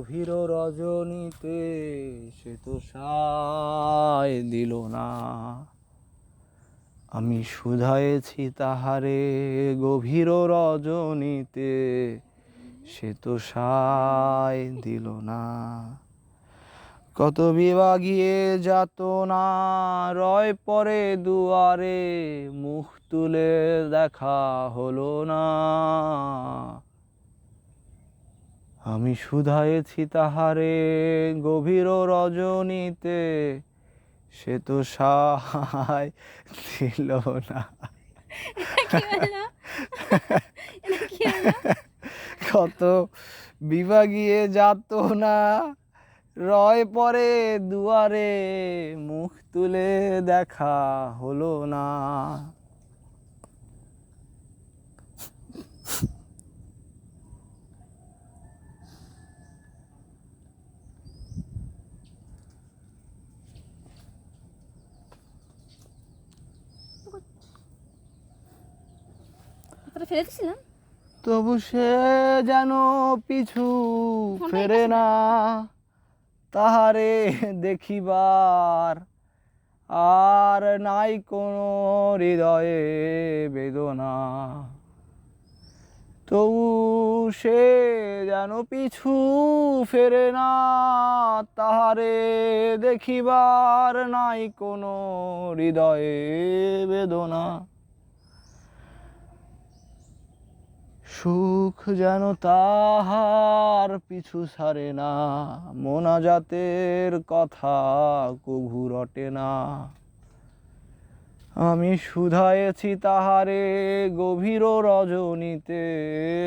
গভীর রজনীতে সে তো সায় দিল না। আমি শুধায়েছি তাহারে গভীর রজনীতে, সে তো সায় দিল না। কত বিভাগিয়ে যাত না রয় পরে দুয়ারে মুখ তুলে দেখা হলো না। আমি শুধায়েছি তাহারে গভীর রজনীতে সে তো সায় দিল না। কত বিভাগিয়ে যাত না রয় পরে দুয়ারে মুখ তুলে দেখা হলো না। ফেলে দিছিলাম তবু সে যেন পিছু ফেরে না তাহারে দেখিবার আর নাই কোনো হৃদয়ে বেদনা। তবু সে যেন পিছু ফেরে না তাহারে দেখিবার নাই কোনো হৃদয়ে বেদনা। সুখ যেন তাহার পিছু ছাড়ে না, মোনাজাতের কথা কভু রটে না। আমি শুধায়েছি তাহারে গভীর রজনীতে,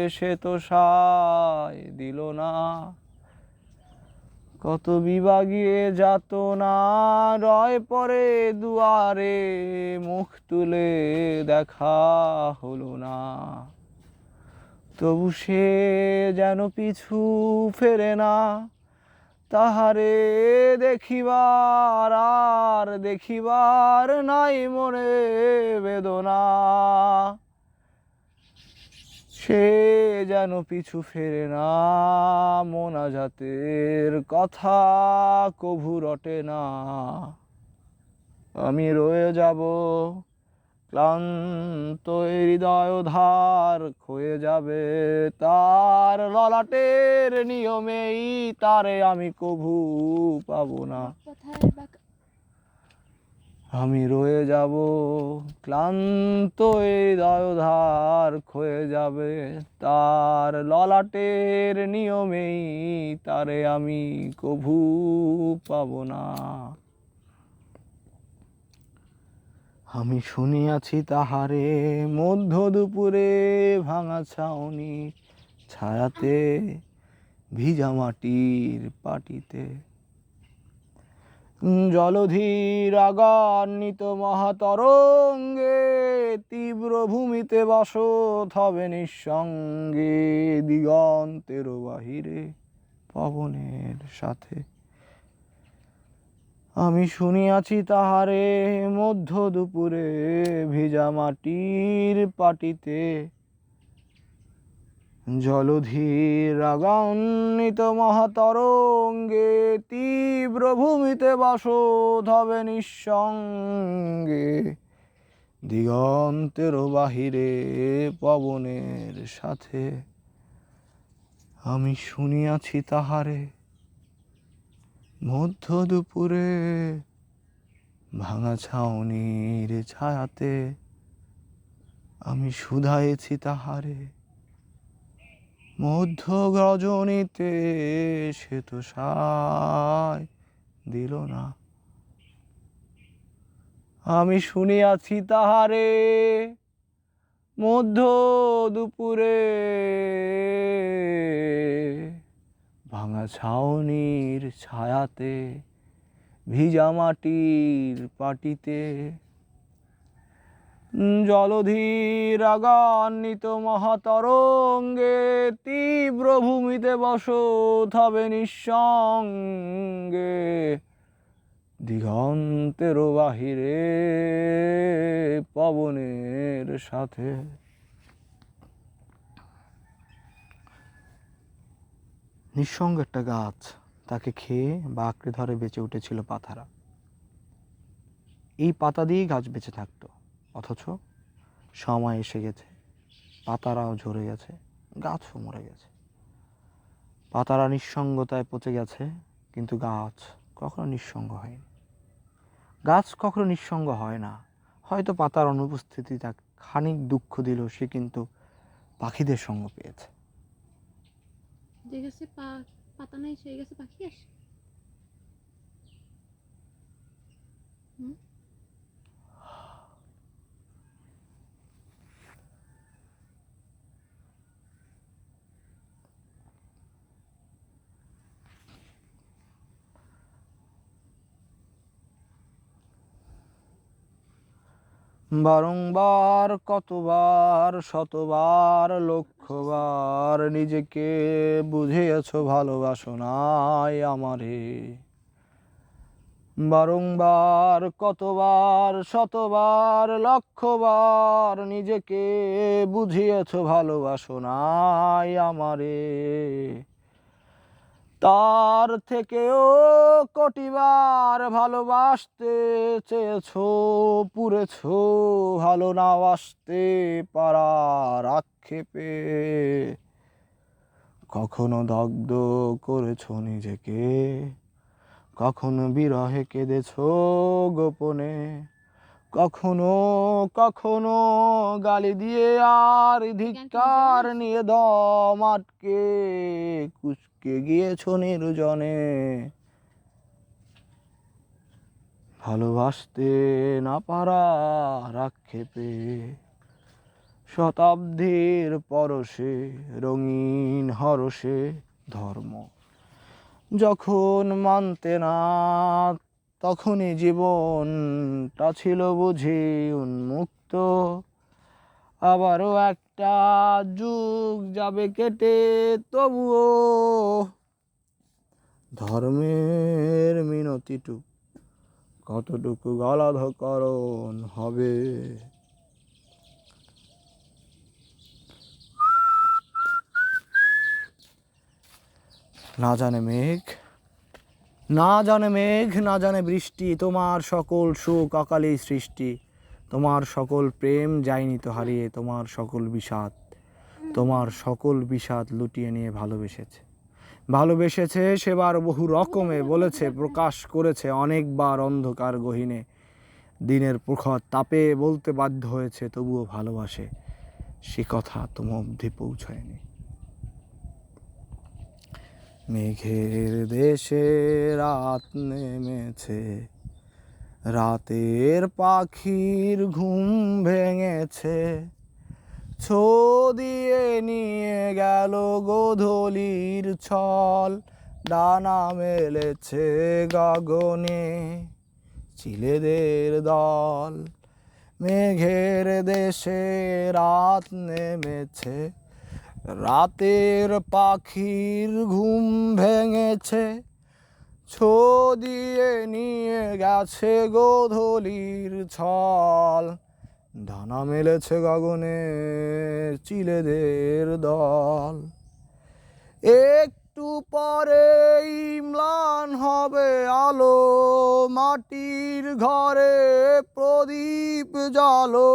সে তো সায় দিল না। কত বিভাগিয়ে যাত না রয় পরে দুয়ারে মুখ তুলে দেখা হলো না। তবু সে যেন পিছু ফেরে না। তাহারে দেখিবার আর দেখিবার নাই মনে বেদনা। সে যেন পিছু ফেরে না মোনাজাতের কথা কভু রটে না। আমি রয়ে যাব ক্লান্ত হৃদয় ধার ক্ষয়ে যাবে তার ললাটের নিয়মেই তারে আমি কভু পাবো না। আমি রয়ে যাব ক্লান্ত হৃদয় ধার ক্ষয়ে যাবে তার ললাটের নিয়মেই তারে আমি কভু পাবো না। আমি শুনিয়াছি তাহারে মধ্য দুপুরে ভাঙা ছাউনি ছায়াতে ভিজা মাটির পাটিতে। জলধীর আগান্বিত মহাতরঙ্গে তীব্র ভূমিতে বসত হবে নিঃসঙ্গে দিগন্তের বাহিরে পবনের সাথে। আমি শুনিয়াছি তাহারে মধ্য দুপুরে ভিজা মাটির পাটিতে। জলধীর রাগান্বিত মহাতরঙ্গে তীব্র ভূমিতে বাসত হবে নিঃসঙ্গে। দিগন্তের বাহিরে পবনের সাথে। আমি শুনিয়াছি তাহারে মধ্য দুপুরে ভাঙা ছাউনির ছায়াতে আমি শুধায়েছি তাহারে। মধ্য রজনীতে সে তো সায় দিল না। আমি শুনিয়াছি তাহারে মধ্য দুপুরে ভাঙা ছাউনির ছায়াতে, ভিজা মাটির পাটিতে। জলধির আগান্বিত মহাতরঙ্গে তীব্র ভূমিতে বসত হবে নিঃসঙ্গে। দিগন্তের বাহিরে, পবনের সাথে নিঃসঙ্গ একটা গাছ তাকে খেয়ে বা আঁকড়ে ধরে বেঁচে উঠেছিল পাতারা। এই পাতা দিয়েই গাছ বেঁচে থাকতো, অথচ সময় এসে গেছে, পাতারাও ঝরে গেছে, গাছও মরে গেছে। পাতারা নিঃসঙ্গতায় পচে গেছে, কিন্তু গাছ কখনো নিঃসঙ্গ হয়নি। গাছ কখনো নিঃসঙ্গ হয় না। হয়তো পাতার অনুপস্থিতি তাকে খানিক দুঃখ দিল সে কিন্তু পাখিদের সঙ্গ পেয়েছে। যে গাছে পা পাতা নাই সেই গাছে পাখি আসে হুম? বারংবার, কতবার, শতবার, লক্ষবার নিজেকে বুঝিয়েছ ভালোবাসনায় আমারে। বারংবার, কতবার, শতবার, লক্ষবার নিজেকে বুঝিয়েছ ভালোবাসনায় আমারে। তার থেকেও কটিবার ভালোবাসতে চেয়েছো পুরেছো ভালো না বাসতে পারার আক্ষেপে। কখনো দগ্ধ করেছ নিজেকে কখনো বিরহে কেঁদেছো গোপনে কখনো কখনো গালি দিয়ে আর ধিক্কার নিয়ে দম আটকে কুচকে গিয়েছো নির্জনে? ভালোবাসতে না পারা রাক্ষেপে, শতাব্দীর পরশে রঙিন হরসে ধর্ম। যখন মানতে না, তখনই জীবনটা ছিল বুঝি উন্মুক্ত। আবারও একটা যুগ যাবে কেটে, তবুও ধর্মের মিনতিটুক, কতটুকু গলাধকরণ হবে? না জানে মেঘ, না জানে মেঘ, না জানে বৃষ্টি, তোমার সকল সুখ অকালে সৃষ্টি। তোমার সকল প্রেম যায়নি তো হারিয়ে তোমার সকল বিষাদ, তোমার সকল বিষাদ লুটিয়ে নিয়ে ভালোবেসেছে। ভালোবেসেছে সেবার বহু রকমে বলেছে, প্রকাশ করেছে অনেকবার অন্ধকার গহীনে। দিনের প্রখর তাপে বলতে বাধ্য হয়েছে, তবুও ভালোবাসে সে কথা তোমার অবধি পৌঁছায়নি। মেঘের দেশে রাত নেমেছে রাতের পাখির ঘুম ভেঙেছে ছো দিয়ে নিয়ে গেল গোধলির ছল, ডানা মেলেছে গগনে। চিলেদের দল, মেঘের দেশে রাত নেমেছে, রাতের পাখির ঘুম ভেঙেছে ছো দিয়ে নিয়ে গেছে গোধলির ছল। ডানা মেলেছে গগনে চিলেদের দল। একটু পরেই ম্লান হবে আলো, মাটির ঘরে প্রদীপ জালো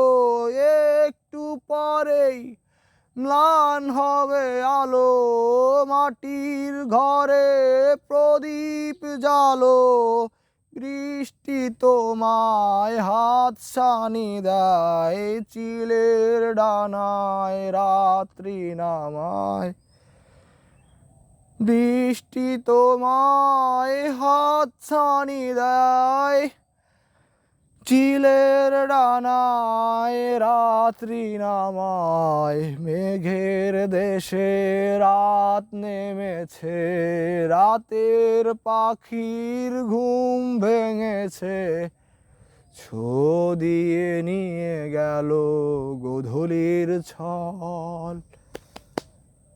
একটু পরেই ম্লান হবে আলো মাটির ঘরে প্রদীপ জালো বৃষ্টি তোমায় হাত সানি দেয় চিলের ডানায়, রাত্রি নামায়। বৃষ্টি তোমায় হাত ছানি দেয় চিলের ডানায় রাত্রি নামায়, মেঘের দেশে রাত নেমেছে, রাতের পাখির ঘুম ভেঙেছে। ছো দিয়ে নিয়ে গেল গোধূলির ছল,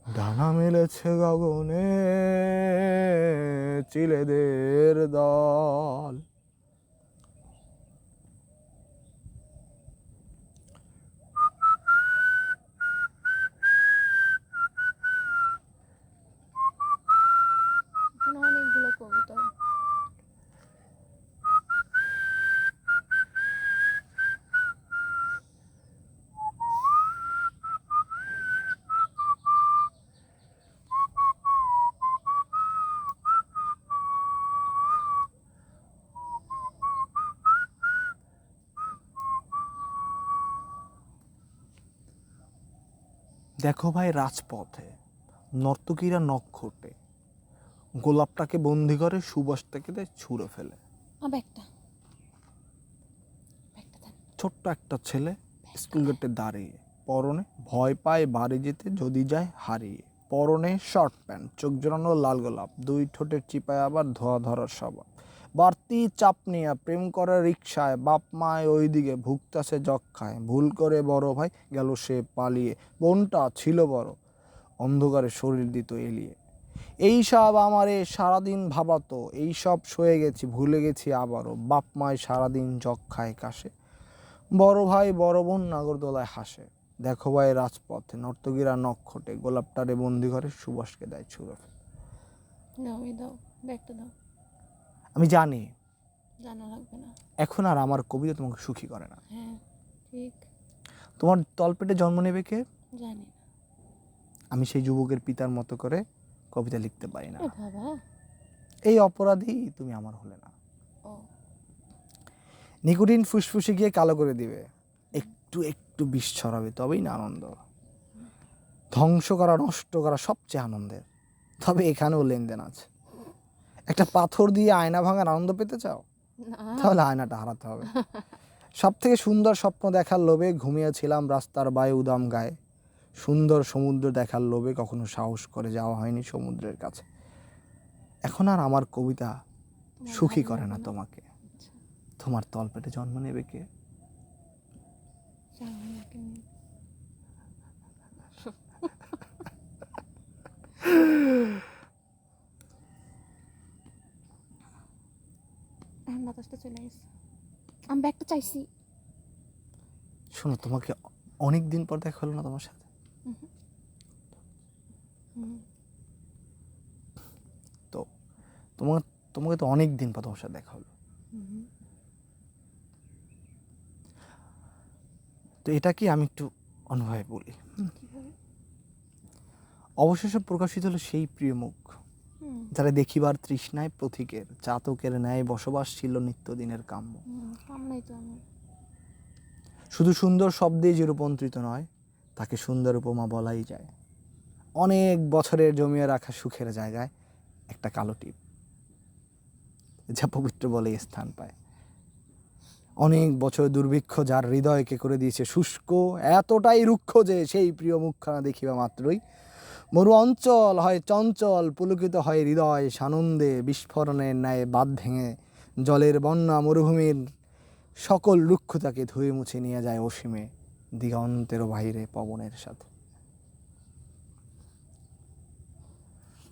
ডানা মেলেছে গগনে চিলেদের দল। দেখো ভাই রাজপথে নর্তকীরা নখ ঘটে গোলাপটাকে বন্দি করে সুবাসটাকে ছুঁড়ে ফেলে। ছোট্ট একটা ছেলে স্কুল গেটে দাঁড়িয়ে পরনে ভয় পায় বাড়ি যেতে যদি যায় হারিয়ে। পরনে শর্ট প্যান্ট চোখ জোড়ানো লাল গোলাপ দুই ঠোঁটের চিপায় আবার ধোয়া ধরার স্বভাব বাড়তি চাপ নিয়ে প্রেম করে রিক্সায় বাপ মায় ওইদিকে ভুগতাছে যক্ষায়। ভুল করে বড় ভাই গেল সে পালিয়ে। বোনটা ছিল বড়, অন্ধকারে শরীর দিত এলিয়ে। এই সব আমারে সারাদিন ভাবাতো, এই সব সয়ে গেছি, ভুলে গেছি আবারও। বাপ মায় সারাদিন যক্ষায় কাশে। বড় ভাই বড় বোন নাগরদোলায় হাসে। দেখো ভাই রাজপথে, নর্তকীরা নক্ষটে গোলাপটারে বন্দি ঘরে সুবাসকে দেয় ছুড়ে। দাও দাও দাও। আমি জানি। জানা লাগবে না। এখন আর আমার কবিতা তোমাকে সুখী করে না। হ্যাঁ ঠিক। তোমার তলপেটে জন্ম নেবে কে? জানি না। আমি সেই যুবকের পিতার মতো করে কবিতা লিখতে পারি না। বাবা। এই অপরাধী তুমি আমার হলে না। নিকোটিন ফুসফুসে গিয়ে কালো করে দিবে। একটু একটু বিষ ছড়াবে তবেই না আনন্দ। ধ্বংস করা নষ্ট করা সবচেয়ে আনন্দের। তবে এখানেও লেনদেন আছে। একটা পাথর দিয়ে আয়না ভাঙার আনন্দ পেতে চাও? তাহলে আয়নাটা হারাতে হবে। সব থেকে সুন্দর স্বপ্ন দেখার লোভে ঘুমিয়েছিলাম রাস্তার বায়ু উদাম গায়ে। সুন্দর সমুদ্র দেখার লোভে কখনো সাহস করে যাওয়া হয়নি সমুদ্রের কাছে। এখন আর আমার কবিতা সুখী করে না তোমাকে। তোমার তলপেটে জন্ম নেবে কে জানি না কেমন। এখন বাতাসটা চলে গেছে। আমি ব্যাগটা চাইছি। শোনো তোমাকে অনেক দিন পর দেখা হলো না তোমার সাথে। তো তোমাকে তোমাকে তো অনেক দিন পর তোমার সাথে দেখা হলো। তো এটা কি আমি একটু অনুভবে বলি? অবশেষে প্রকাশিত হলো সেই প্রিয় মুখ। যারা দেখিবার তৃষ্ণায় প্রতীকের চাতকের ন্যায় বসবাস ছিল নিত্যদিনের কাম্য। শুধু সুন্দর শব্দে যে রূপান্তরিত নয় তাকে সুন্দর উপমা বলাই যায়। অনেক বছরের জমিয়ে রাখা সুখের জায়গায় একটা কালো টিপ। যা পবিত্র বলে স্থান পায়। অনেক বছর দুর্ভিক্ষ যার হৃদয়কে করে দিয়েছে শুষ্ক এতটাই রুক্ষ যে সেই প্রিয় মুখখানা দেখিবা মাত্রই মরু অঞ্চল হয় চঞ্চল, পুলকিত হয় হৃদয়, সানন্দে বিস্ফোরণের ন্যায় বাদ ভেঙে জলের বন্যা মরুভূমির সকল রুক্ষতাকে ধুয়ে মুছে নিয়ে যায় অসীমে দিগন্তের বাইরে পবনের সাথে।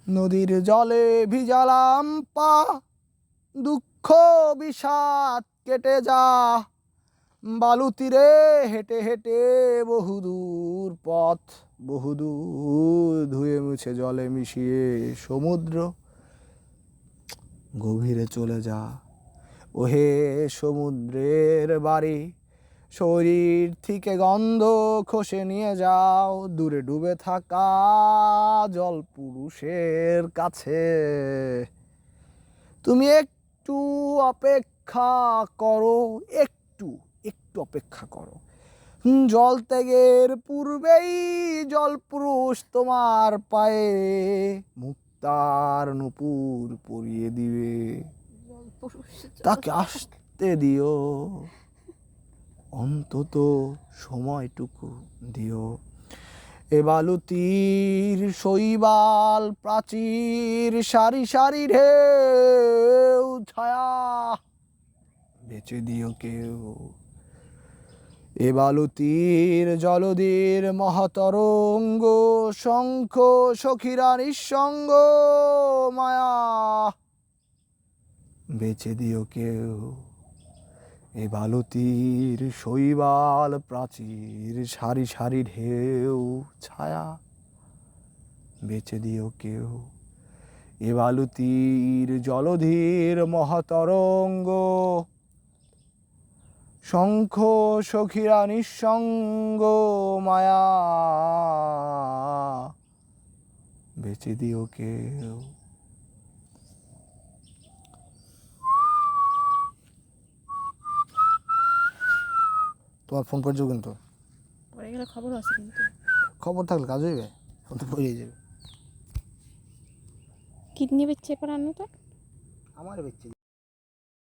নদীর জলে ভিজালাম পা, দুঃখ বিষাদ কেটে যা, বালু তীরে হেঁটে হেঁটে বহুদূর পথ। বহুদূর ধুয়ে মুছে জলে মিশিয়ে সমুদ্র। গভীরে চলে যা। ওহে সমুদ্রের বাড়ি, শরীর থেকে গন্ধ খসে নিয়ে যাও। দূরে ডুবে থাকা জল পুরুষের কাছে। তুমি একটু অপেক্ষা করো, একটু একটু অপেক্ষা করো। জল ত্যাগের পূর্বেই জল পুরুষ তোমার পায়ে মুক্তার নুপুর পরিয়ে দিবে। তাকে আসতে দিও। অন্তত সময়টুকু দিও। এ বালুতির শৈবাল প্রাচীর সারি সারি ঢেউ ছায়া। বেঁচে দিও কেউ। এ বালুতির জলদের মহাতরঙ্গ, শঙ্খ সখীরা নিঃসঙ্গ, মায়া। বেচে দিও কেউ। এ বালতির শৈবাল প্রাচীর, সারি সারি ঢেউ, ছায়া। বেচে দিও কেউ। এ বালুতির জলধীর মহাতরঙ্গ শঙ্খ সখীরা নিঃসঙ্গ মায়া। বেচে দিও কেউ। তোমার ফোন করছ কিন্তু? গেলে খবর আছে কিন্তু। খবর থাকলে কাজ হইবে ফোন তো পড়ে যাবে। কিডনি বেচে পড়ানো তো? আমার বেচে